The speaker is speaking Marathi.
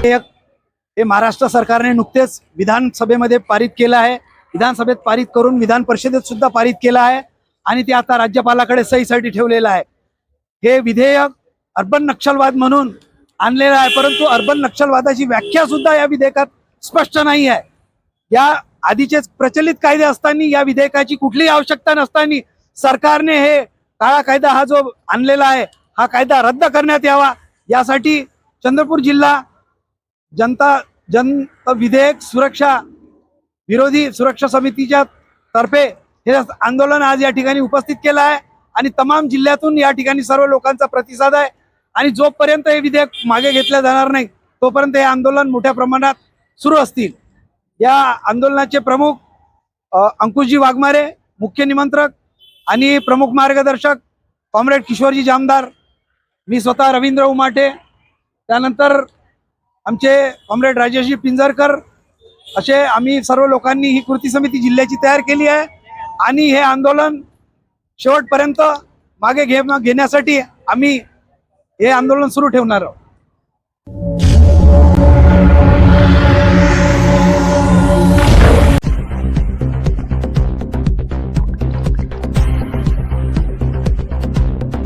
विधेयक हे महाराष्ट्र सरकारने नुकतेच विधानसभेमध्ये पारित केलं आहे. विधानसभेत पारित करून विधान परिषदेत सुद्धा पारित केलं आहे आणि ते आता राज्यपालाकडे सहीसाठी ठेवलेलं आहे. हे विधेयक अर्बन नक्षलवाद म्हणून आणलेलं आहे परंतु अर्बन नक्षलवादाची व्याख्या सुद्धा या विधेयकात स्पष्ट नाही आहे. या आधीचेच प्रचलित कायदे असताना या विधेयकाची कुठलीही आवश्यकता नसताना सरकारने हे काळा कायदा हा जो आणलेला आहे हा कायदा रद्द करण्यात यावा. यासाठी चंद्रपूर जिल्हा जनता जन विधेयक सुरक्षा विरोधी सुरक्षा समितीच्या तर्फे हे आंदोलन आज या ठिकाणी उपस्थित केलं आहे आणि तमाम जिल्ह्यातून या ठिकाणी सर्व लोकांचा प्रतिसाद आहे आणि जोपर्यंत हे विधेयक मागे घेतलं जाणार नाही तोपर्यंत हे आंदोलन मोठ्या प्रमाणात सुरू असतील. या आंदोलनाचे प्रमुख अंकुशजी वाघमारे मुख्य निमंत्रक आणि प्रमुख मार्गदर्शक कॉम्रेड किशोरजी जामदार मी स्वतः रवींद्र उमाटे. त्यानंतर आमचे कॉम्रेड राजेशजी पिंजरकर असे आम्ही सर्व लोकांनी ही कृती समिती जिल्ह्याची तयार केली आहे आणि हे आंदोलन शेवटपर्यंत मागे घे घेण्यासाठी आम्ही हे आंदोलन सुरू ठेवणार आहोत.